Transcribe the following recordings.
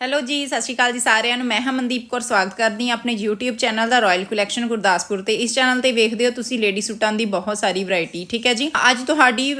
Hello ਜੀ, ਸਤਿ ਸ਼੍ਰੀ ਅਕਾਲ ਜੀ ਸਾਰਿਆਂ ਨੂੰ। ਮੈਂ ਹਮਨਦੀਪ ਕੌਰ, ਸਵਾਗਤ ਕਰਦੀ ਹਾਂ ਆਪਣੇ YouTube ਚੈਨਲ ਦਾ ਰਾਇਲ ਕਲੈਕਸ਼ਨ ਗੁਰਦਾਸਪੁਰ ਤੇ। ਇਸ ਚੈਨਲ ਤੇ ਵੇਖਦੇ ਹੋ ਤੁਸੀਂ ਲੇਡੀ ਸੂਟਾਂ ਦੀ ਬਹੁਤ ਸਾਰੀ ਵੈਰਾਈਟੀ ਠੀਕ ਹੈ ਜੀ? ਅੱਜ ਤੁਹਾਡੀ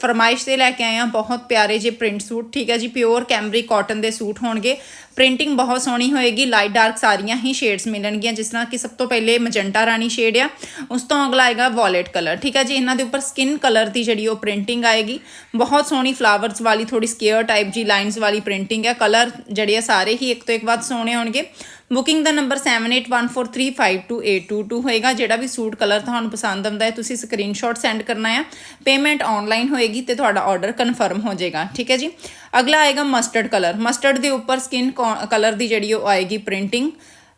ਫਰਮਾਇਸ਼ ਤੇ ਲੈ ਕੇ ਆਏ ਹਾਂ ਬਹੁਤ ਪਿਆਰੇ ਜੇ ਪ੍ਰਿੰਟ ਸੂਟ, ਠੀਕ ਹੈ ਜੀ? ਪਿਓਰ ਕੈਮਰਿਕ ਕਾਟਨ ਦੇ ਸੂਟ ਹੋਣਗੇ। ਪ੍ਰਿੰਟਿੰਗ ਬਹੁਤ ਸੋਹਣੀ ਹੋਏਗੀ ਲਾਈਟ ਡਾਰਕ ਸਾਰੀਆਂ ਹੀ ਸ਼ੇਡਸ ਮਿਲਣਗੀਆਂ, ਜਿਸ ਤਰ੍ਹਾਂ ਕਿ ਸਭ ਤੋਂ ਪਹਿਲੇ ਮਜੰਟਾ ਰਾਣੀ ਸ਼ੇਡ ਆ, ਉਸ ਤੋਂ ਅਗਲਾ ਆਏਗਾ ਵਾਇਲਟ ਕਲਰ ਠੀਕ ਹੈ ਜੀ? ਇਹਨਾਂ ਦੇ ਉੱਪਰ ਸਕਿਨ ਕਲਰ ਦੀ ਜਿਹੜੀ ਉਹ ਪ੍ਰਿੰਟਿੰਗ ਆਏਗੀ, ਬਹੁਤ ਸੋਹਣੀ ਫਲਾਵਰਸ ਵਾਲੀ ਥੋੜੀ ਸਕੇਅਰ ਟਾਈਪ ਜੀ ਲਾਈਨਸ ਵਾਲੀ ਪ੍ਰਿੰਟਿੰਗ ਹੈ ਕਲਰ ਜਿਹੜੇ ਆ ਸਾਰੇ ਹੀ ਇੱਕ ਤੋਂ ਇੱਕ ਵੱਧ ਸੋਹਣੇ ਹੋਣਗੇ। ਬੁਕਿੰਗ ਦਾ ਨੰਬਰ 7814352822 ਹੋਏਗਾ, ਜਿਹੜਾ ਵੀ ਸੂਟ ਕਲਰ ਤੁਹਾਨੂੰ ਪਸੰਦ ਆਉਂਦਾ ਹੈ, ਤੁਸੀਂ ਸਕਰੀਨਸ਼ਾਟ ਸੈਂਡ ਕਰਨਾ ਹੈ। ਪੇਮੈਂਟ ਆਨਲਾਈਨ ਹੋਏਗੀ ਤੇ ਤੁਹਾਡਾ ਆਰਡਰ ਕਨਫਰਮ ਹੋ ਜਾਏਗਾ। ਠੀਕ ਹੈ ਜੀ? ਅਗਲਾ ਆਏਗਾ ਮਸਟਰਡ ਕਲਰ ਮਸਟਰਡ ਦੇ ਉੱਪਰ ਸਕਿਨ ਕਲਰ ਦੀ ਜਿਹੜੀ ਉਹ ਆਏਗੀ ਪ੍ਰਿੰਟਿੰਗ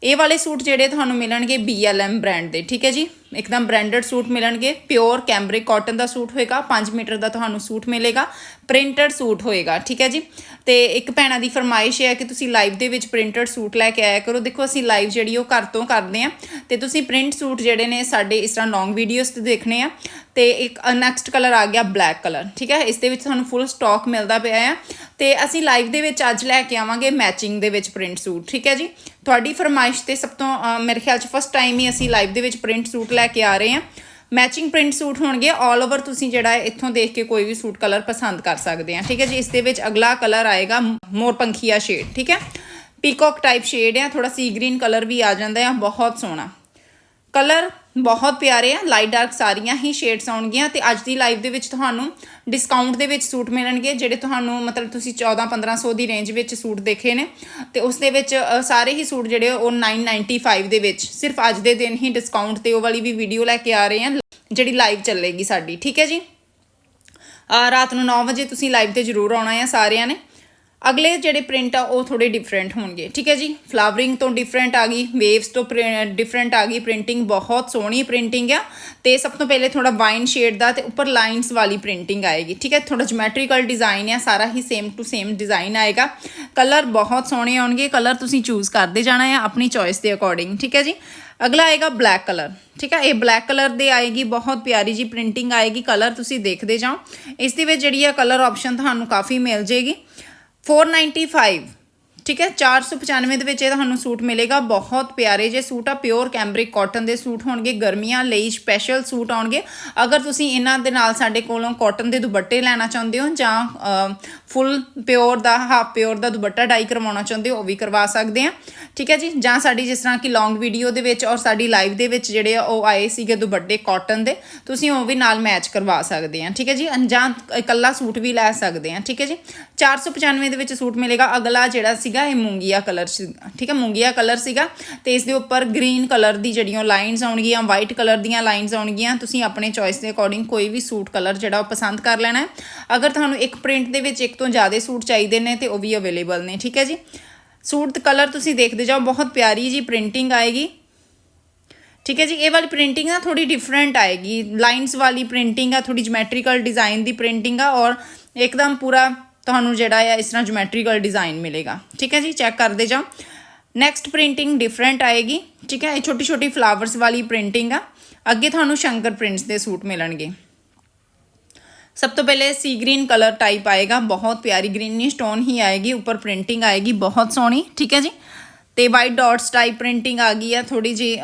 ਇਹ ਵਾਲੇ ਸੂਟ ਜਿਹੜੇ ਤੁਹਾਨੂੰ ਮਿਲਣਗੇ BLM ਬ੍ਰਾਂਡ ਦੇ, ਠੀਕ ਹੈ ਜੀ? ਇੱਕਦਮ ਬ੍ਰਾਂਡਡ ਸੂਟ ਮਿਲਣਗੇ ਪਿਓਰ ਕੈਮਰਿਕ ਕਾਟਨ ਦਾ ਸੂਟ ਹੋਏਗਾ 5 ਮੀਟਰ ਦਾ ਤੁਹਾਨੂੰ ਸੂਟ ਮਿਲੇਗਾ ਪ੍ਰਿੰਟਡ ਸੂਟ ਹੋਏਗਾ, ਠੀਕ ਹੈ ਜੀ? ਤੇ ਇੱਕ ਭੈਣਾਂ ਦੀ ਫਰਮਾਇਸ਼ ਹੈ ਕਿ ਤੁਸੀਂ ਲਾਈਵ ਦੇ ਵਿੱਚ ਪ੍ਰਿੰਟਡ ਸੂਟ ਲੈ ਕੇ ਆਇਆ ਕਰੋ। ਦੇਖੋ, ਅਸੀਂ ਲਾਈਵ ਜਿਹੜੀ ਉਹ ਘਰ ਤੋਂ ਕਰਦੇ ਆ ਤੇ ਤੁਸੀਂ ਪ੍ਰਿੰਟ ਸੂਟ ਜਿਹੜੇ ਨੇ ਸਾਡੇ ਇਸ ਤਰ੍ਹਾਂ ਲੌਂਗ ਵੀਡੀਓਜ਼ ਤੇ ਦੇਖਣੇ ਆ ਤੇ ਇੱਕ ਨੈਕਸਟ ਕਲਰ ਆ ਗਿਆ ਬਲੈਕ ਕਲਰ ਠੀਕ ਹੈ? ਇਸ ਦੇ ਵਿੱਚ ਤੁਹਾਨੂੰ ਫੁੱਲ ਸਟਾਕ ਮਿਲਦਾ ਪਿਆ ਆ ਤੇ ਅਸੀਂ ਲਾਈਵ ਦੇ ਵਿੱਚ ਅੱਜ ਲੈ ਕੇ ਆਵਾਂਗੇ ਮੈਚਿੰਗ ਦੇ ਵਿੱਚ ਪ੍ਰਿੰਟ ਸੂਟ ਠੀਕ ਹੈ ਜੀ? ਤੁਹਾਡੀ ਫਰਮਾਇਸ਼ ਤੇ ਸਭ ਤੋਂ ਮੇਰੇ ਖਿਆਲ ਚ ਫਸਟ ਟਾਈਮ ਹੀ ਅਸੀਂ ਲਾਈਵ ਦੇ ਵਿੱਚ ਪ੍ਰਿੰਟ ਸੂਟ ਲੈ ਕੇ ਆ ਰਹੇ ਹਾਂ। ਮੈਚਿੰਗ ਪ੍ਰਿੰਟ ਸੂਟ ਹੋਣਗੇ 올 ਓਵਰ ਤੁਸੀਂ ਜਿਹੜਾ ਹੈ ਇੱਥੋਂ ਦੇਖ ਕੇ ਕੋਈ ਵੀ ਸੂਟ ਕਲਰ ਪਸੰਦ ਕਰ ਸਕਦੇ ਆ ਠੀਕ ਹੈ ਜੀ? ਇਸ ਦੇ ਵਿੱਚ ਅਗਲਾ ਕਲਰ ਆਏਗਾ ਮੋਰਪੰਖੀਆ ਸ਼ੇਡ ਠੀਕ ਹੈ? ਪੀਕੌਕ ਟਾਈਪ ਸ਼ੇਡ ਆ ਥੋੜਾ ਸੀ ਗ੍ਰੀਨ ਕਲਰ ਵੀ ਆ ਜਾਂਦਾ ਆ, ਬਹੁਤ ਸੋਹਣਾ। ਕਲਰ ਬਹੁਤ ਪਿਆਰੇ ਆ ਲਾਈਟ ਡਾਰਕ ਸਾਰੀਆਂ ਹੀ ਸ਼ੇਡਸ ਆਉਣਗੀਆਂ ਤੇ ਅੱਜ ਦੀ ਲਾਈਵ ਦੇ ਵਿੱਚ ਤੁਹਾਨੂੰ ਡਿਸਕਾਊਂਟ ਦੇ ਵਿੱਚ ਸੂਟ ਮਿਲਣਗੇ, ਜਿਹੜੇ ਤੁਹਾਨੂੰ ਮਤਲਬ ਤੁਸੀਂ 14 1500 ਦੀ ਰੇਂਜ ਵਿੱਚ ਸੂਟ ਦੇਖੇ ਨੇ। ਤੇ ਉਸ ਦੇ ਵਿੱਚ ਸਾਰੇ ਹੀ ਸੂਟ ਜਿਹੜੇ ਉਹ 995 ਦੇ ਵਿੱਚ। ਸਿਰਫ ਅੱਜ ਦੇ ਦਿਨ ਹੀ ਡਿਸਕਾਊਂਟ ਤੇ ਉਹ ਵਾਲੀ ਵੀ ਵੀਡੀਓ ਲੈ ਕੇ ਆ ਰਹੇ ਹਾਂ ਜਿਹੜੀ ਲਾਈਵ ਚੱਲੇਗੀ ਸਾਡੀ। ਠੀਕ ਹੈ ਜੀ? ਰਾਤ ਨੂੰ 9 ਵਜੇ ਤੁਸੀਂ ਲਾਈਵ ਤੇ ਜ਼ਰੂਰ ਆਉਣਾ ਹੈ ਸਾਰਿਆਂ ਨੇ। ਅਗਲੇ ਜਿਹੜੇ ਪ੍ਰਿੰਟ ਆ, ਉਹ ਥੋੜੇ ਡਿਫਰੈਂਟ ਹੋਣਗੇ। ਠੀਕ ਹੈ ਜੀ? ਫਲਾਵਰਿੰਗ ਤੋਂ ਡਿਫਰੈਂਟ ਆ ਗਈ ਵੇਵਸ ਤੋਂ ਡਿਫਰੈਂਟ ਆ ਗਈ ਪ੍ਰਿੰਟਿੰਗ ਬਹੁਤ ਸੋਹਣੀ ਪ੍ਰਿੰਟਿੰਗ ਆ। ਤੇ ਸਭ ਤੋਂ ਪਹਿਲੇ ਥੋੜਾ ਵਾਈਨ ਸ਼ੇਡ ਦਾ ਤੇ ਉੱਪਰ ਲਾਈਨਸ ਵਾਲੀ ਪ੍ਰਿੰਟਿੰਗ ਆਏਗੀ। ਠੀਕ ਹੈ? ਥੋੜਾ ਜਿਓਮੈਟ੍ਰੀਕਲ ਡਿਜ਼ਾਈਨ ਆ, ਸਾਰਾ ਹੀ ਸੇਮ ਟੂ ਸੇਮ ਡਿਜ਼ਾਈਨ ਆਏਗਾ। ਕਲਰ ਬਹੁਤ ਸੋਹਣੇ ਆਉਣਗੇ ਕਲਰ ਤੁਸੀਂ ਚੂਜ਼ ਕਰਦੇ ਜਾਣਾ ਹੈ ਆਪਣੀ ਚੋਇਸ ਦੇ ਅਕੋਰਡਿੰਗ ਠੀਕ ਹੈ ਜੀ? ਅਗਲਾ ਆਏਗਾ ਬਲੈਕ ਕਲਰ ਠੀਕ ਹੈ? ਇਹ ਬਲੈਕ ਕਲਰ ਦੇ ਆਏਗੀ, ਬਹੁਤ ਪਿਆਰੀ ਜੀ ਪ੍ਰਿੰਟਿੰਗ ਆਏਗੀ। ਕਲਰ ਤੁਸੀਂ ਦੇਖਦੇ ਜਾਓ। ਇਸ ਦੇ ਵਿੱਚ ਜਿਹੜੀ ਆ ਕਲਰ ਆਪਸ਼ਨ ਤੁਹਾਨੂੰ ਕਾਫੀ ਮਿਲ ਜੇਗੀ 495 ਠੀਕ ਹੈ 495 ਦੇ ਵਿੱਚ ਇਹ ਤੁਹਾਨੂੰ ਸੂਟ ਮਿਲੇਗਾ, ਬਹੁਤ ਪਿਆਰੇ ਜੇ ਸੂਟ ਆ ਪਿਓਰ ਕੈਮਰਿਕ ਕਾਟਨ ਦੇ ਸੂਟ ਹੋਣਗੇ, ਗਰਮੀਆਂ ਲਈ ਸਪੈਸ਼ਲ ਸੂਟ ਆਉਣਗੇ। ਅਗਰ ਤੁਸੀਂ ਇਹਨਾਂ ਦੇ ਨਾਲ ਸਾਡੇ ਕੋਲੋਂ ਕਾਟਨ ਦੇ ਦੁਪੱਟੇ ਲੈਣਾ ਚਾਹੁੰਦੇ ਹੋ ਜਾਂ ਫੁੱਲ ਪਿਓਰ ਦਾ ਹਾਫ ਪਿਓਰ ਦਾ ਦੁਪੱਟਾ ਡਾਈ ਕਰਵਾਉਣਾ ਚਾਹੁੰਦੇ ਹੋ, ਉਹ ਵੀ ਕਰਵਾ ਸਕਦੇ ਆ। ਠੀਕ ਹੈ ਜੀ, ਜਾਂ ਸਾਡੀ ਜਿਸ ਤਰ੍ਹਾਂ ਕਿ ਲੌਂਗ ਵੀਡੀਓ ਦੇ ਵਿੱਚ ਔਰ ਸਾਡੀ ਲਾਈਵ ਦੇ ਵਿੱਚ ਜਿਹੜੇ ਆ, ਉਹ ਆਏ ਸੀਗੇ ਦੁਪੱਟੇ ਕਾਟਨ ਦੇ, ਤੁਸੀਂ ਉਹ ਵੀ ਨਾਲ ਮੈਚ ਕਰਵਾ ਸਕਦੇ ਆ। ਠੀਕ ਹੈ ਜੀ ਜਾਂ ਇਕੱਲਾ ਸੂਟ ਵੀ ਲੈ ਸਕਦੇ ਆ। ਠੀਕ ਹੈ ਜੀ 495 ਦੇ ਵਿੱਚ ਸੂਟ ਮਿਲੇਗਾ। ਅਗਲਾ ਜਿਹੜਾ ਸੀ ਸੀਗਾ, ਇਹ ਮੂੰਗੀਆ ਕਲਰ ਠੀਕ ਹੈ, ਮੂੰਗੀਆ ਕਲਰ ਸੀਗਾ ਤੇ ਇਸ ਦੇ ਉੱਪਰ ਗ੍ਰੀਨ ਕਲਰ ਦੀ ਜਿਹੜੀਆਂ ਲਾਈਨਸ ਆਉਣਗੀਆਂ ਵਾਈਟ ਕਲਰ ਦੀਆਂ ਲਾਈਨਸ ਆਉਣਗੀਆਂ, ਤੁਸੀਂ ਆਪਣੇ ਚੋਇਸ ਦੇ ਅਕੋਰਡਿੰਗ ਕੋਈ ਵੀ ਸੂਟ ਕਲਰ ਜਿਹੜਾ ਉਹ ਪਸੰਦ ਕਰ ਲੈਣਾ ਹੈ। ਅਗਰ ਤੁਹਾਨੂੰ ਇੱਕ ਪ੍ਰਿੰਟ ਦੇ ਵਿੱਚ ਇੱਕ ਤੋਂ ਜ਼ਿਆਦਾ ਸੂਟ ਚਾਹੀਦੇ ਨੇ ਤੇ ਉਹ ਵੀ ਅਵੇਲੇਬਲ ਨੇ, ਠੀਕ ਹੈ ਜੀ। ਸੂਟ ਦਾ ਕਲਰ ਤੁਸੀਂ ਦੇਖਦੇ ਜਾਓ, ਬਹੁਤ ਪਿਆਰੀ ਜੀ ਪ੍ਰਿੰਟਿੰਗ ਆਏਗੀ। ਠੀਕ ਹੈ ਜੀ, ਇਹ ਵਾਲੀ ਪ੍ਰਿੰਟਿੰਗ ਨਾ ਥੋੜੀ ਡਿਫਰੈਂਟ ਆਏਗੀ। ਲਾਈਨਸ ਵਾਲੀ ਪ੍ਰਿੰਟਿੰਗ ਆ ਥੋੜੀ ਜਿਓਮੈਟ੍ਰੀਕਲ ਡਿਜ਼ਾਈਨ ਦੀ ਪ੍ਰਿੰਟਿੰਗ ਆ ਔਰ ਇੱਕਦਮ ਪੂਰਾ ਤੁਹਾਨੂੰ ਜਿਹੜਾ ਆ, ਇਸ ਤਰ੍ਹਾਂ ਜਿਓਮੈਟ੍ਰੀਕਲ ਡਿਜ਼ਾਈਨ ਮਿਲੇਗਾ। ਠੀਕ ਹੈ ਜੀ? ਚੈੱਕ ਕਰਦੇ ਜਾਓ। ਨੈਕਸਟ ਪ੍ਰਿੰਟਿੰਗ ਡਿਫਰੈਂਟ ਆਏਗੀ। ਠੀਕ ਹੈ? ਇਹ ਛੋਟੀ ਛੋਟੀ ਫਲਾਵਰਸ ਵਾਲੀ ਪ੍ਰਿੰਟਿੰਗ ਆ। ਅੱਗੇ ਤੁਹਾਨੂੰ ਸ਼ੰਕਰ ਪ੍ਰਿੰਟਸ ਦੇ ਸੂਟ ਮਿਲਣਗੇ। ਸਭ ਤੋਂ ਪਹਿਲੇ ਸੀ ਗ੍ਰੀਨ ਕਲਰ ਟਾਈਪ ਆਏਗਾ। ਬਹੁਤ ਪਿਆਰੀ ਗ੍ਰੀਨੀ ਸਟੋਨ ਹੀ ਆਏਗੀ। ਉੱਪਰ ਪ੍ਰਿੰਟਿੰਗ ਆਏਗੀ। ਬਹੁਤ ਸੋਹਣੀ। ਠੀਕ ਹੈ ਜੀ? ਤੇ ਵਾਈਟ ਡਾਟਸ ਟਾਈਪ ਪ੍ਰਿੰਟਿੰਗ ਆ ਗਈ ਆ। ਥੋੜੀ ਜੀ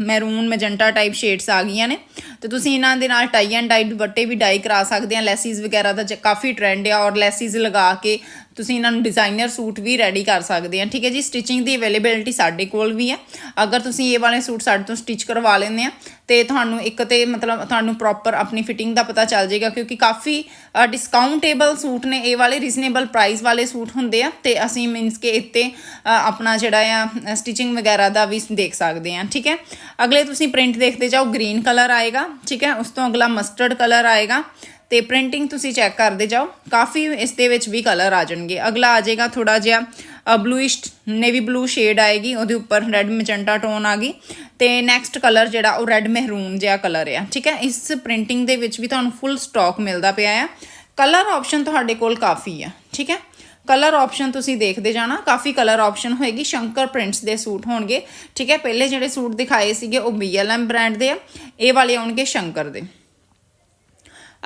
ਮੈਰੂਨ ਮੈਜੈਂਟਾ ਟਾਈਪ ਸ਼ੇਡਸ ਆ ਗਈਆਂ ਨੇ। ਤੇ ਤੁਸੀਂ ਇਹਨਾਂ ਦੇ ਨਾਲ ਟਾਈ ਐਂਡ ਡਾਈ ਦੁਪੱਟੇ ਵੀ ਡਾਈ ਕਰਾ ਸਕਦੇ ਆ। ਲੈਸਿਸ ਵਗੈਰਾ ਦਾ ਜ- ਕਾਫੀ ਟ੍ਰੈਂਡ ਆ ਔਰ ਲੈਸਿਸ ਲਗਾ ਕੇ ਤੁਸੀਂ ਇਹਨਾਂ ਨੂੰ ਡਿਜ਼ਾਈਨਰ ਸੂਟ ਵੀ ਰੈਡੀ ਕਰ ਸਕਦੇ ਆ। ਠੀਕ ਹੈ ਜੀ ਸਟਿਚਿੰਗ ਦੀ ਅਵੇਲੇਬਿਲਿਟੀ ਸਾਡੇ ਕੋਲ ਵੀ ਹੈ ਅਗਰ ਤੁਸੀਂ ਇਹ ਵਾਲੇ ਸੂਟ ਸਾਡੇ ਤੋਂ ਸਟਿਚ ਕਰਵਾ ਲੈਂਦੇ ਆ, ਤੇ ਤੁਹਾਨੂੰ ਇੱਕ ਤੇ ਮਤਲਬ ਤੁਹਾਨੂੰ ਪ੍ਰੋਪਰ ਆਪਣੀ ਫਿਟਿੰਗ ਦਾ ਪਤਾ ਚੱਲ ਜਾਏਗਾ, ਕਿਉਂਕਿ ਕਾਫੀ ਡਿਸਕਾਊਂਟੇਬਲ ਸੂਟ ਨੇ, ਇਹ ਵਾਲੇ ਰੀਜ਼ਨੇਬਲ ਪ੍ਰਾਈਸ ਵਾਲੇ ਸੂਟ ਹੁੰਦੇ ਆ, ਤੇ ਅਸੀਂ ਮੀਨਸ ਕਿ ਇੱਥੇ ਆਪਣਾ ਜਿਹੜਾ ਆ ਸਟਿਚਿੰਗ ਵਗੈਰਾ ਦਾ ਵੀ ਦੇਖ ਸਕਦੇ ਆ। ਠੀਕ ਹੈ, ਅਗਲੇ ਤੁਸੀਂ ਪ੍ਰਿੰਟ ਦੇਖਦੇ ਜਾਓ ਗ੍ਰੀਨ ਕਲਰ ਆਏਗਾ। ਠੀਕ ਹੈ? ਉਸ ਤੋਂ ਅਗਲਾ ਮਸਟਰਡ ਕਲਰ ਆਏਗਾ ਤੇ ਪ੍ਰਿੰਟਿੰਗ ਤੁਸੀਂ ਚੈੱਕ ਕਰਦੇ ਜਾਓ। ਕਾਫੀ ਇਸ ਦੇ ਵਿੱਚ ਵੀ ਕਲਰ ਆ ਜਾਣਗੇ। ਅਗਲਾ ਆ ਜਾਏਗਾ ਥੋੜਾ ਜਿਹਾ ਬਲੂਇਸ਼ ਨੇਵੀ ਬਲੂ ਸ਼ੇਡ ਆਏਗੀ, ਉਹਦੇ ਉੱਪਰ ਰੈੱਡ ਮੈਜੈਂਟਾ ਟੋਨ ਆ ਗਈ ਤੇ ਨੈਕਸਟ ਕਲਰ ਜਿਹੜਾ ਉਹ ਰੈੱਡ ਮਹਿਰੂਨ ਜਿਹਾ ਕਲਰ ਆ। ਠੀਕ ਹੈ? ਇਸ ਪ੍ਰਿੰਟਿੰਗ ਦੇ ਵਿੱਚ ਵੀ ਤੁਹਾਨੂੰ ਫੁੱਲ ਸਟਾਕ ਮਿਲਦਾ ਪਿਆ ਆ। ਕਲਰ ਆਪਸ਼ਨ ਤੁਹਾਡੇ ਕੋਲ ਕਾਫੀ ਆ। ਠੀਕ ਹੈ? ਕਲਰ ਆਪਸ਼ਨ ਤੁਸੀਂ ਦੇਖਦੇ ਜਾਣਾ, ਕਾਫੀ ਕਲਰ ਆਪਸ਼ਨ ਹੋਏਗੀ, ਸ਼ੰਕਰ ਪ੍ਰਿੰਟਸ ਦੇ ਸੂਟ ਹੋਣਗੇ, ਠੀਕ ਹੈ, ਪਹਿਲੇ ਜਿਹੜੇ ਸੂਟ ਦਿਖਾਏ ਸੀਗੇ ਉਹ BLM ਬ੍ਰਾਂਡ ਦੇ ਆ, ਇਹ ਵਾਲੇ ਆਉਣਗੇ ਸ਼ੰਕਰ ਦੇ।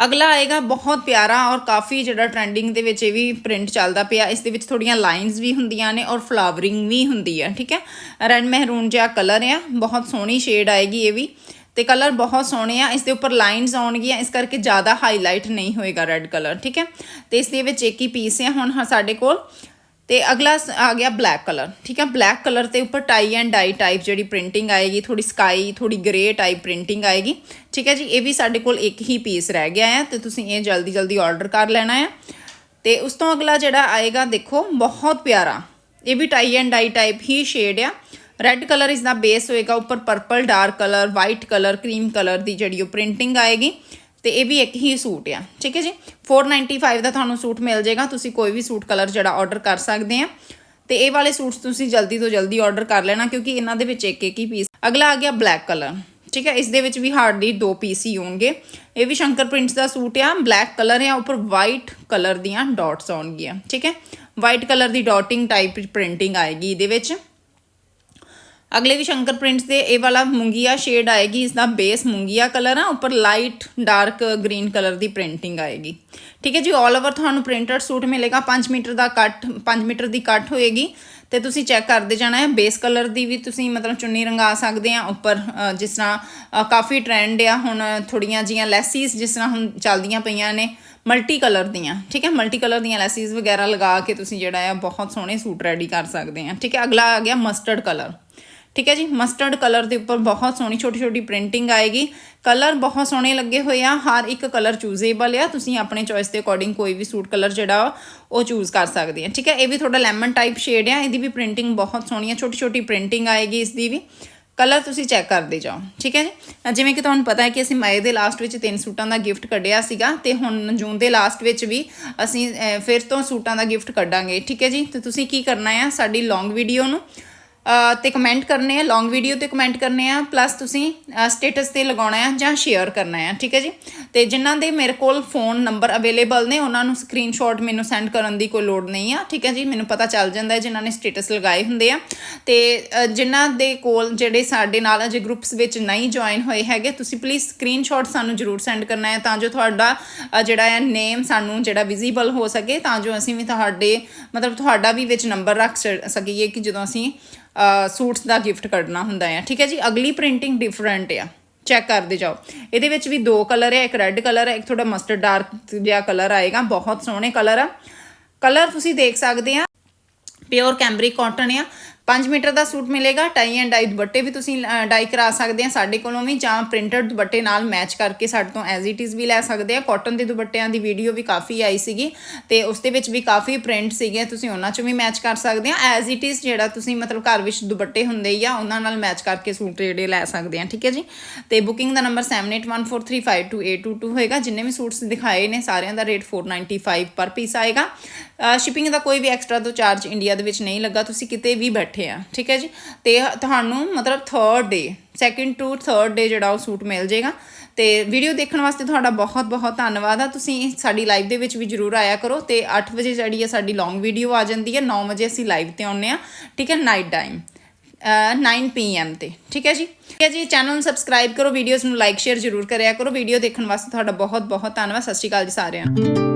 ਅਗਲਾ ਆਏਗਾ ਬਹੁਤ ਪਿਆਰਾ ਔਰ ਕਾਫੀ ਜਿਹੜਾ ਟ੍ਰੈਂਡਿੰਗ ਦੇ ਵਿੱਚ ਇਹ ਵੀ ਪ੍ਰਿੰਟ ਚੱਲਦਾ ਪਿਆ, ਇਸ ਦੇ ਵਿੱਚ ਥੋੜੀਆਂ ਲਾਈਨਸ ਵੀ ਹੁੰਦੀਆਂ ਨੇ ਔਰ ਫਲਾਵਰਿੰਗ ਵੀ ਹੁੰਦੀ ਹੈ ਠੀਕ ਹੈ। ਰੈਡ ਮਹਿਰੂਨ ਜਿਹਾ ਕਲਰ ਆ, ਬਹੁਤ ਸੋਹਣੀ ਸ਼ੇਡ ਆਏਗੀ ਇਹ ਵੀ। ਤੇ ਕਲਰ ਬਹੁਤ ਸੋਹਣੇ ਆ, ਇਸ ਦੇ ਉੱਪਰ ਲਾਈਨਸ ਆਉਣਗੀਆਂ, ਇਸ ਕਰਕੇ ਜ਼ਿਆਦਾ ਹਾਈਲਾਈਟ ਨਹੀਂ ਹੋਏਗਾ ਰੈੱਡ ਕਲਰ ਠੀਕ ਹੈ? ਤੇ ਇਸ ਦੇ ਵਿੱਚ ਇੱਕ ਹੀ ਪੀਸ ਹੈ ਹੁਣ, ਹਾਂ, ਸਾਡੇ ਕੋਲ। ਤੇ ਅਗਲਾ ਸ- ਆ ਗਿਆ ਬਲੈਕ ਕਲਰ ਠੀਕ ਹੈ? ਬਲੈਕ ਕਲਰ ਤੇ ਉੱਪਰ ਟਾਈ ਐਂਡ ਡਾਈ ਟਾਈਪ ਜਿਹੜੀ ਪ੍ਰਿੰਟਿੰਗ ਆਏਗੀ ਥੋੜੀ ਸਕਾਈ ਥੋੜੀ ਗ੍ਰੇ ਟਾਈਪ ਪ੍ਰਿੰਟਿੰਗ ਆਏਗੀ, ਠੀਕ ਹੈ ਜੀ? ਇਹ ਵੀ ਸਾਡੇ ਕੋਲ ਇੱਕ ਹੀ ਪੀਸ ਰਹਿ ਗਿਆ ਹੈ ਤੇ ਤੁਸੀਂ ਇਹ ਜਲਦੀ ਜਲਦੀ ਆਰਡਰ ਕਰ ਲੈਣਾ ਹੈ ਤੇ ਉਸ ਤੋਂ ਅਗਲਾ ਜਿਹੜਾ ਆਏਗਾ, ਦੇਖੋ, ਬਹੁਤ ਪਿਆਰਾ। ਇਹ ਵੀ ਟਾਈ ਐਂਡ ਡਾਈ ਟਾਈਪ ਹੀ ਸ਼ੇਡ ਆ। ਰੈੱਡ ਕਲਰ ਇਸ ਦਾ ਬੇਸ ਹੋਏਗਾ ਉੱਪਰ purple dark colour white colour cream colour ਦੀ ਜਿਹੜੀ ਉਹ ਪ੍ਰਿੰਟਿੰਗ ਆਏਗੀ। ਤੇ ਇਹ ਵੀ ਇੱਕ ਹੀ ਸੂਟ ਆ, ਠੀਕ ਹੈ ਜੀ? 495 ਦਾ ਤੁਹਾਨੂੰ ਸੂਟ ਮਿਲ ਜਾਏਗਾ, ਤੁਸੀਂ ਕੋਈ ਵੀ ਸੂਟ ਕਲਰ ਜਿਹੜਾ ਆਰਡਰ ਕਰ ਸਕਦੇ ਆ। ਤੇ ਇਹ ਵਾਲੇ ਸੂਟਸ ਤੁਸੀਂ ਜਲਦੀ ਤੋਂ ਜਲਦੀ ਆਰਡਰ ਕਰ ਲੈਣਾ, ਕਿਉਂਕਿ ਇਹਨਾਂ ਦੇ ਵਿੱਚ ਇੱਕ ਇੱਕ ਹੀ ਪੀਸ ਅਗਲਾ ਆ ਗਿਆ ਬਲੈਕ ਕਲਰ ਠੀਕ ਹੈ? ਇਸ ਦੇ ਵਿੱਚ ਵੀ ਹਾਰਡਲੀ ਦੋ ਪੀਸ ਹੀ ਹੋਣਗੇ। ਇਹ ਵੀ ਸ਼ੰਕਰ ਪ੍ਰਿੰਟਸ ਦਾ ਸੂਟ ਆ ਬਲੈਕ ਕਲਰ ਆ, ਉੱਪਰ ਵਾਈਟ ਕਲਰ ਦੀਆਂ ਡਾਟਸ ਆਉਣਗੀਆਂ, ਠੀਕ ਹੈ? ਵਾਈਟ ਕਲਰ ਦੀ ਡਾਟਿੰਗ ਟਾਈਪ ਪ੍ਰਿੰਟਿੰਗ ਆਏਗੀ ਇਹਦੇ ਵਿੱਚ। ਅਗਲੇ ਵੀ ਸ਼ੰਕਰ ਪ੍ਰਿੰਟਸ ਦੇ ਇਹ ਵਾਲਾ ਮੁੰਗੀਆ ਸ਼ੇਡ ਆਏਗੀ ਇਸ ਦਾ ਬੇਸ ਮੁੰਗੀਆ ਕਲਰ ਆ, ਉੱਪਰ ਲਾਈਟ ਡਾਰਕ ਗ੍ਰੀਨ ਕਲਰ ਦੀ ਪ੍ਰਿੰਟਿੰਗ ਆਏਗੀ। ਠੀਕ ਹੈ ਜੀ 올 ਓਵਰ ਤੁਹਾਨੂੰ ਪ੍ਰਿੰਟਡ ਸੂਟ ਮਿਲੇਗਾ 5 ਮੀਟਰ ਦਾ ਕੱਟ 5 ਮੀਟਰ ਦੀ ਕੱਟ ਹੋਏਗੀ। ਤੇ ਤੁਸੀਂ ਚੈੱਕ ਕਰਦੇ ਜਾਣਾ ਹੈ ਬੇਸ ਕਲਰ ਦੀ ਵੀ ਤੁਸੀਂ ਮਤਲਬ ਚੁੰਨੀ ਰੰਗਾ ਸਕਦੇ ਆ, ਉੱਪਰ ਜਿਸ ਤਰ੍ਹਾਂ ਕਾਫੀ ਟ੍ਰੈਂਡ ਆ, ਹੁਣ ਥੋੜੀਆਂ ਜੀਆਂ ਲੈਸਿਸ ਜਿਸ ਤਰ੍ਹਾਂ ਹੁਣ ਚੱਲਦੀਆਂ ਪਈਆਂ ਨੇ ਮਲਟੀ ਕਲਰ ਦੀਆਂ, ਠੀਕ ਹੈ ਮਲਟੀ ਕਲਰ ਦੀਆਂ ਲੈਸਿਸ ਵਗੈਰਾ ਲਗਾ ਕੇ ਤੁਸੀਂ ਜਿਹੜਾ ਆ, ਬਹੁਤ ਸੋਹਣੇ ਸੂਟ ਰੈਡੀ ਕਰ ਸਕਦੇ ਆ। ਠੀਕ ਹੈ, ਅਗਲਾ ਆ ਗਿਆ ਮਸਟਰਡ ਕਲਰ ਠੀਕ ਹੈ ਜੀ ਮਸਟਰਡ ਕਲਰ ਦੇ ਉੱਪਰ ਬਹੁਤ ਸੋਹਣੀ ਛੋਟੀ ਛੋਟੀ ਪ੍ਰਿੰਟਿੰਗ ਆਏਗੀ। ਕਲਰ ਬਹੁਤ ਸੋਹਣੇ ਲੱਗੇ ਹੋਏ ਆ ਹਰ ਇੱਕ ਕਲਰ ਚੂਜ਼ੇਬਲ ਆ। ਤੁਸੀਂ ਆਪਣੇ ਚੋਇਸ ਦੇ ਅਕੋਰਡਿੰਗ ਕੋਈ ਵੀ ਸੂਟ ਕਲਰ ਜਿਹੜਾ ਵਾ, ਉਹ ਚੂਜ਼ ਕਰ ਸਕਦੇ ਆ। ਠੀਕ ਹੈ ਇਹ ਵੀ ਤੁਹਾਡਾ ਲੈਮਨ ਟਾਈਪ ਸ਼ੇਡ ਆ ਇਹਦੀ ਵੀ ਪ੍ਰਿੰਟਿੰਗ ਬਹੁਤ ਸੋਹਣੀ ਆ ਛੋਟੀ ਛੋਟੀ ਪ੍ਰਿੰਟਿੰਗ ਆਏਗੀ ਇਸ ਦੀ ਵੀ। ਕਲਰ ਤੁਸੀਂ ਚੈੱਕ ਕਰਦੇ ਜਾਓ ਠੀਕ ਹੈ ਜੀ? ਜਿਵੇਂ ਕਿ ਤੁਹਾਨੂੰ ਪਤਾ ਹੈ ਕਿ ਅਸੀਂ ਮਈ ਦੇ ਲਾਸਟ ਵਿੱਚ ਤਿੰਨ ਸੂਟਾਂ ਦਾ ਗਿਫਟ ਕੱਢਿਆ ਸੀਗਾ ਤੇ ਹੁਣ ਜੂਨ ਦੇ ਲਾਸਟ ਵਿੱਚ ਵੀ ਅਸੀਂ ਫਿਰ ਤੋਂ ਸੂਟਾਂ ਦਾ ਗਿਫਟ ਕੱਢਾਂਗੇ। ਠੀਕ ਹੈ ਜੀ ਤੇ ਤੁਸੀਂ ਕੀ ਕਰਨਾ ਆ ਸਾਡੀ ਲੌਂਗ ਵੀਡੀਓ ਨੂੰ ਤੇ ਕਮੈਂਟ ਕਰਨੇ ਆ ਲੌਂਗ ਵੀਡੀਓ ਤੇ ਕਮੈਂਟ ਕਰਨੇ ਆ ਪਲੱਸ ਤੁਸੀਂ ਸਟੇਟਸ ਤੇ ਲਗਾਉਣਾ ਆ ਜਾਂ ਸ਼ੇਅਰ ਕਰਨਾ ਆ ਠੀਕ ਹੈ ਜੀ? ਤੇ ਜਿਨ੍ਹਾਂ ਦੇ ਮੇਰੇ ਕੋਲ ਫੋਨ ਨੰਬਰ ਅਵੇਲੇਬਲ ਨੇ ਉਹਨਾਂ ਨੂੰ ਸਕਰੀਨਸ਼ਾਟ ਮੈਨੂੰ ਸੈਂਡ ਕਰਨ ਦੀ ਕੋਈ ਲੋੜ ਨਹੀਂ ਆ ਠੀਕ ਹੈ ਜੀ? ਮੈਨੂੰ ਪਤਾ ਚੱਲ ਜਾਂਦਾ ਹੈ ਜਿਨ੍ਹਾਂ ਨੇ ਸਟੇਟਸ ਲਗਾਏ ਹੁੰਦੇ ਆ। ਤੇ ਅ, ਜਿਨ੍ਹਾਂ ਦੇ ਕੋਲ ਜਿਹੜੇ ਸਾਡੇ ਨਾਲ ਅਜੇ ਗਰੁੱਪਸ ਵਿੱਚ ਨਹੀਂ ਜੁਆਇਨ ਹੋਏ ਹੈਗੇ ਤੁਸੀਂ ਪਲੀਜ਼ ਸਕਰੀਨਸ਼ਾਟ ਸਾਨੂੰ ਜਰੂਰ ਸੈਂਡ ਕਰਨਾ ਹੈ ਤਾਂ ਜੋ ਤੁਹਾਡਾ ਜਿਹੜਾ ਹੈ ਨੇਮ ਸਾਨੂੰ ਜਿਹੜਾ ਵਿਜ਼ੀਬਲ ਹੋ ਸਕੇ ਤਾਂ ਜੋ ਅਸੀਂ ਵੀ ਤੁਹਾਡੇ ਮਤਲਬ ਤੁਹਾਡਾ ਵੀ ਵਿੱਚ ਨੰਬਰ ਰੱਖ ਸਕੀਏ ਕਿ ਜਦੋਂ ਅਸੀਂ ਸੂਟਸ ਦਾ ਗਿਫਟ ਕੱਢਣਾ ਹੁੰਦਾ ਹੈ ਠੀਕ ਹੈ ਜੀ? ਅਗਲੀ ਪ੍ਰਿੰਟਿੰਗ ਡਿਫਰੈਂਟ ਆ। ਚੈੱਕ ਕਰਦੇ ਜਾਓ। ਇਹਦੇ ਵਿੱਚ ਵੀ ਦੋ ਕਲਰ ਹੈ ਇੱਕ ਰੈੱਡ ਕਲਰ ਹੈ ਇੱਕ ਥੋੜਾ ਮਸਟਰਡ ਡਾਰਕ ਜਿਹਾ ਕਲਰ ਆਏਗਾ। ਬਹੁਤ ਸੋਹਣੇ ਕਲਰ ਆ। ਕਲਰ ਤੁਸੀਂ ਦੇਖ ਸਕਦੇ ਆ। ਪਿਓਰ ਕੈਂਬਰਿਕ ਕਾਟਨ ਆ। 5 ਮੀਟਰ ਦਾ ਸੂਟ ਮਿਲੇਗਾ, ਟਾਈ ਐਂਡ ਡਾਈ ਦੁਪੱਟੇ ਵੀ ਤੁਸੀਂ ਡਾਈ ਕਰਾ ਸਕਦੇ ਆ ਸਾਡੇ ਕੋਲੋਂ ਵੀ, ਜਾਂ ਪ੍ਰਿੰਟਡ ਦੁਪੱਟੇ ਨਾਲ ਮੈਚ ਕਰਕੇ ਸਾਡੇ ਤੋਂ ਐਜ਼ ਇਟ ਇਜ਼ ਵੀ ਲੈ ਸਕਦੇ ਆ। ਕਾਟਨ ਦੇ ਦੁਪੱਟਿਆਂ ਦੀ ਵੀਡੀਓ ਵੀ ਕਾਫੀ ਆਈ ਸੀਗੀ, ਤੇ ਉਸ ਦੇ ਵਿੱਚ ਵੀ ਕਾਫੀ ਪ੍ਰਿੰਟ ਸੀਗੇ ਤੁਸੀਂ ਉਹਨਾਂ 'ਚ ਵੀ ਮੈਚ ਕਰ ਸਕਦੇ ਆ। ਐਜ਼ ਇਟ ਇਜ਼ ਜਿਹੜਾ ਤੁਸੀਂ ਮਤਲਬ ਘਰ ਵਿੱਚ ਦੁਪੱਟੇ ਹੁੰਦੇ ਹੀ ਆ, ਉਹਨਾਂ ਨਾਲ ਮੈਚ ਕਰਕੇ ਸੂਟ ਜਿਹੜੇ ਲੈ ਸਕਦੇ ਆ, ਠੀਕ ਹੈ ਜੀ? ਤੇ ਬੁਕਿੰਗ ਦਾ ਨੰਬਰ 7814352822 ਹੋਏਗਾ। ਜਿੰਨੇ ਵੀ ਸੂਟਸ ਦਿਖਾਏ ਨੇ, ਸਾਰਿਆਂ ਦਾ ਰੇਟ 495 ਪਰ ਪੀਸ ਆਏਗਾ। ਸ਼ਿਪਿੰਗ ਦਾ ਕੋਈ ਵੀ ਐਕਸਟਰਾ ਤੋਂ ਚਾਰਜ ਇੰਡੀਆ ਦੇ ਵਿੱਚ ਨਹੀਂ ਲੱਗਾ, ਤੁਸੀਂ ਕਿਤੇ ਵੀ ਬੈਠ ਬੈਠੇ ਆ, ਠੀਕ ਹੈ ਜੀ? ਤੇ ਤੁਹਾਨੂੰ ਮਤਲਬ third day second to third day ਜਿਹੜਾ ਉਹ ਸੂਟ ਮਿਲ ਜਾਏਗਾ। ਤੇ ਵੀਡੀਓ ਦੇਖਣ ਵਾਸਤੇ ਤੁਹਾਡਾ ਬਹੁਤ ਬਹੁਤ ਧੰਨਵਾਦ ਆ। ਤੁਸੀਂ ਸਾਡੀ ਲਾਈਵ ਦੇ ਵਿੱਚ ਵੀ ਜਰੂਰ ਆਇਆ ਕਰੋ। ਤੇ 8 ਵਜੇ ਜਿਹੜੀ ਆ ਸਾਡੀ ਲੌਂਗ ਵੀਡੀਓ ਆ ਜਾਂਦੀ ਹੈ 9 ਵਜੇ ਅਸੀਂ ਲਾਈਵ ਤੇ ਆਉਂਦੇ ਆ, ਠੀਕ ਹੈ? ਨਾਈਟ ਟਾਈਮ 9 ਪੀਐਮ ਤੇ, ਠੀਕ ਹੈ ਜੀ? ਠੀਕ ਹੈ ਜੀ ਚੈਨਲ ਨੂੰ ਸਬਸਕ੍ਰਾਈਬ ਕਰੋ ਵੀਡੀਓਜ਼ ਨੂੰ ਲਾਈਕ ਸ਼ੇਅਰ ਜਰੂਰ ਕਰਿਆ ਕਰੋ। ਵੀਡੀਓ ਦੇਖਣ ਵਾਸਤੇ ਤੁਹਾਡਾ ਬਹੁਤ ਬਹੁਤ ਧੰਨਵਾਦ। ਸਤਿ ਸ਼੍ਰੀ ਅਕਾਲ ਜੀ ਸਾਰਿਆਂ ਨੂੰ।